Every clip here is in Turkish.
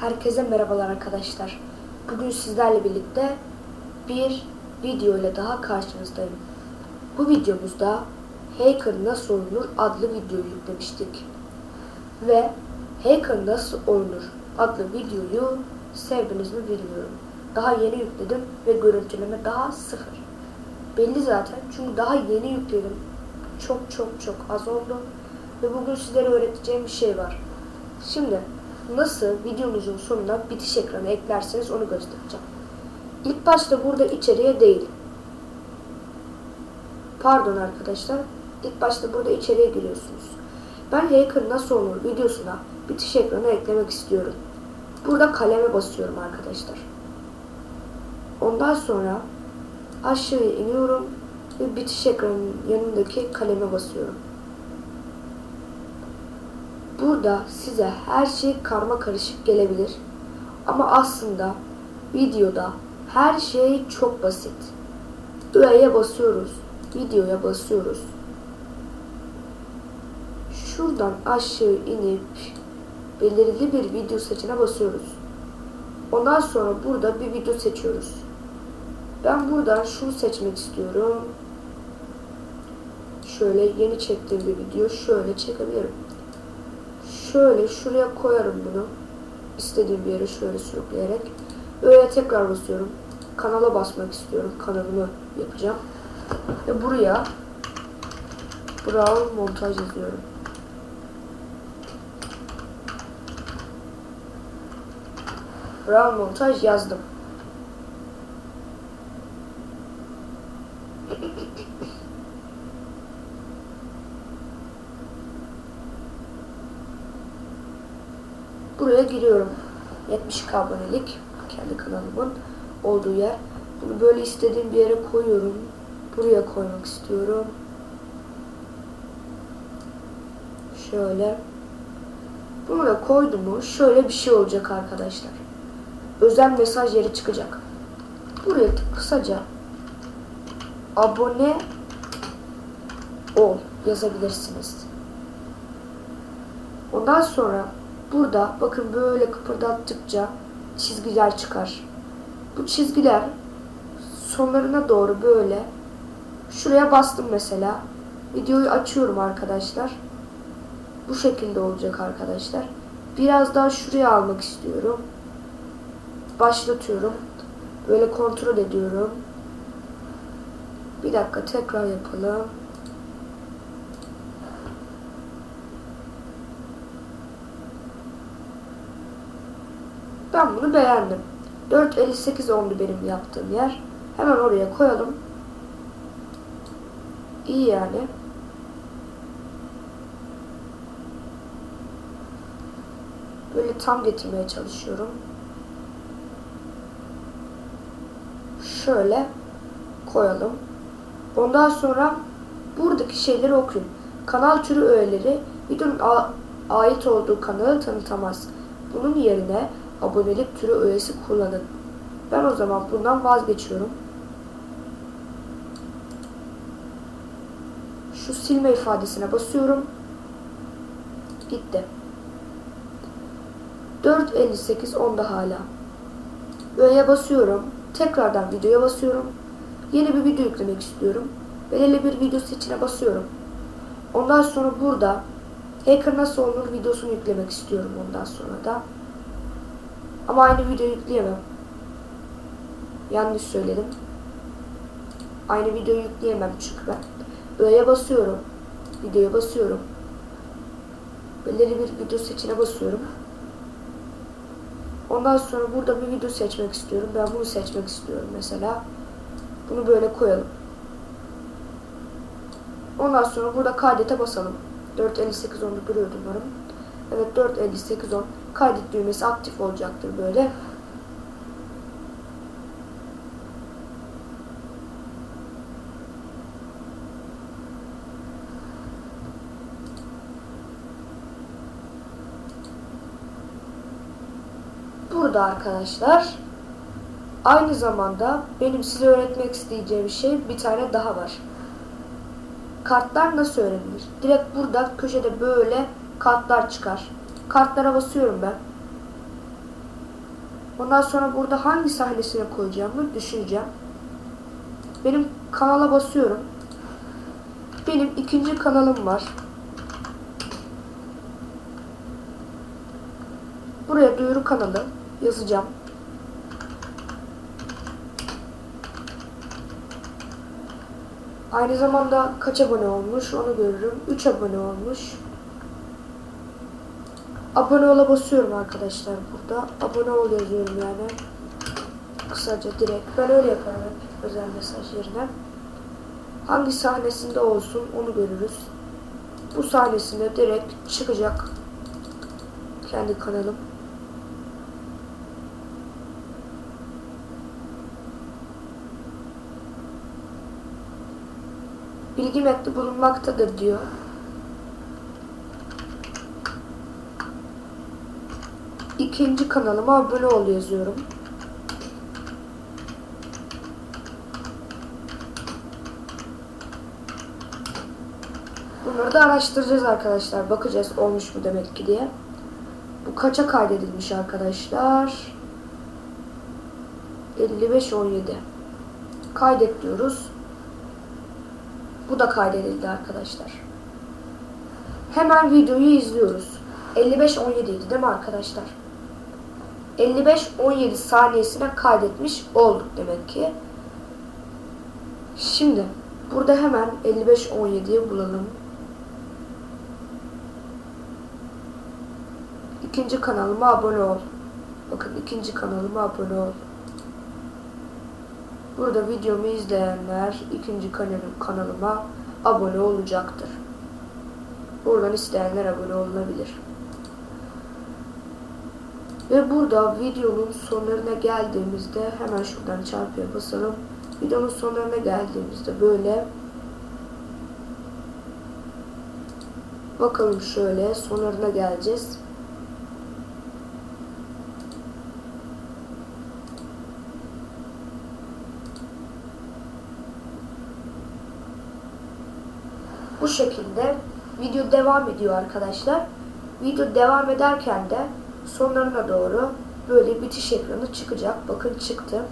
Herkese merhabalar arkadaşlar. Bugün sizlerle birlikte bir video ile daha karşınızdayım. Bu videomuzda Hacker Nasıl Olunur adlı videoyu yüklemiştik. Ve Hacker Nasıl Olunur adlı videoyu sevdiniz mi bilmiyorum. Daha yeni yükledim ve görüntüleme daha sıfır. Belli zaten çünkü daha yeni yükledim. Çok çok çok az oldu. Ve bugün sizlere öğreteceğim bir şey var. Şimdi nasıl videomuzun sonuna bitiş ekranı eklerseniz onu göstereceğim. İlk başta burada içeriye değil. Pardon arkadaşlar. İlk başta burada içeriye giriyorsunuz. Ben Hacker nasıl olur videosuna bitiş ekranı eklemek istiyorum. Burada kaleme basıyorum arkadaşlar. Ondan sonra aşağıya iniyorum ve bitiş ekranının yanındaki kaleme basıyorum. Burada size her şey karma karışık gelebilir. Ama aslında videoda her şey çok basit. Öğeye basıyoruz. Videoya basıyoruz. Şuradan aşağı inip belirli bir video seçine basıyoruz. Ondan sonra burada bir video seçiyoruz. Ben buradan şunu seçmek istiyorum. Şöyle yeni çektiğim bir video şöyle çekebilirim. Şöyle şuraya koyarım bunu. İstediğim bir yere şöyle sürükleyerek. Öyle tekrar basıyorum. Kanala basmak istiyorum. Kanalımı yapacağım. Ve buraya Brown montaj yazıyorum. Brown montaj yazdım. Buraya giriyorum. 70 abonelik kendi kanalımın olduğu yer. Bunu böyle istediğim bir yere koyuyorum. Buraya koymak istiyorum. Şöyle. Bunu da koydum mu şöyle bir şey olacak arkadaşlar. Özel mesaj yeri çıkacak. Buraya kısaca abone ol yazabilirsiniz. Ondan sonra burada bakın böyle kıpırdattıkça çizgiler çıkar. Bu çizgiler sonlarına doğru böyle şuraya bastım mesela. Videoyu açıyorum arkadaşlar. Bu şekilde olacak arkadaşlar. Biraz daha şuraya almak istiyorum. Başlatıyorum. Böyle kontrol ediyorum. Bir dakika tekrar yapalım. Ben bunu beğendim. 4.58 oldu benim yaptığım yer. Hemen oraya koyalım. İyi yani. Böyle tam getirmeye çalışıyorum. Şöyle koyalım. Ondan sonra buradaki şeyleri okuyun. Kanal türü öğeleri videonun ait olduğu kanalı tanıtamaz. Bunun yerine abonelik türü öğesi kullanın. Ben o zaman bundan vazgeçiyorum. Şu silme ifadesine basıyorum. Gitti. 4.58 onda hala. Öğeye basıyorum. Tekrardan videoya basıyorum. Yeni bir video yüklemek istiyorum. Belirli bir video seçine basıyorum. Ondan sonra burada Hacker nasıl olunur videosunu yüklemek istiyorum ondan sonra da. Ama aynı video yükleyemem. Yanlış söyledim. Aynı videoyu yükleyemem çünkü ben. Öğeye basıyorum. Videoya basıyorum. Belirli bir video seçine basıyorum. Ondan sonra burada bir video seçmek istiyorum. Ben bunu seçmek istiyorum mesela. Bunu böyle koyalım. Ondan sonra burada kaydete basalım. 4.58 onu duruyordu umarım. Evet 4.58 10 kaydet düğmesi aktif olacaktır böyle. Burada arkadaşlar aynı zamanda benim size öğretmek isteyeceğim şey bir tane daha var. Kartlar nasıl öğrenilir? Direkt burada köşede böyle kartlar çıkar. Kartlara basıyorum ben. Ondan sonra burada hangi sahnesine koyacağımı düşüneceğim. Benim kanala basıyorum. Benim ikinci kanalım var. Buraya duyuru kanalı yazacağım. Aynı zamanda kaç abone olmuş onu görürüm. 3 abone olmuş. Abone ola basıyorum arkadaşlar burada. Abone ol yazıyorum yani. Kısaca direkt. Ben öyle yaparım özel mesaj yerine. Hangi sahnesinde olsun onu görürüz. Bu sahnesinde direkt çıkacak kendi kanalım. Bilgi metni bulunmaktadır diyor. İkinci kanalıma abone ol yazıyorum. Bunları da araştıracağız arkadaşlar. Bakacağız olmuş mu demek ki diye. Bu kaça kaydedilmiş arkadaşlar? 55-17 Kaydet diyoruz. Bu da kaydedildi arkadaşlar. Hemen videoyu izliyoruz. 55-17 idi değil mi arkadaşlar? 55-17 saniyesine kaydetmiş olduk demek ki. Şimdi burada hemen 55-17'yi bulalım. İkinci kanalıma abone ol. Bakın ikinci kanalıma abone ol. Burada videomu izleyenler ikinci kanalım, kanalıma abone olacaktır. Buradan isteyenler abone olunabilir. Ve burada videonun sonlarına geldiğimizde hemen şuradan çarpıya basalım. Videonun sonlarına geldiğimizde böyle bakalım şöyle sonlarına geleceğiz. Bu şekilde video devam ediyor arkadaşlar. Video devam ederken de sonlarına doğru böyle bitiş ekranı çıkacak. Bakın çıktı.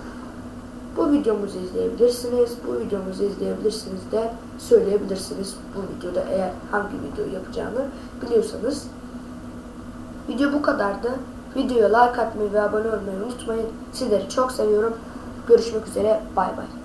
Bu videomuzu izleyebilirsiniz. Bu videomuzu izleyebilirsiniz de söyleyebilirsiniz. Bu videoda eğer hangi video yapacağını biliyorsanız. Video bu kadardı. Videoya like atmayı ve abone olmayı unutmayın. Sizleri çok seviyorum. Görüşmek üzere. Bay bay.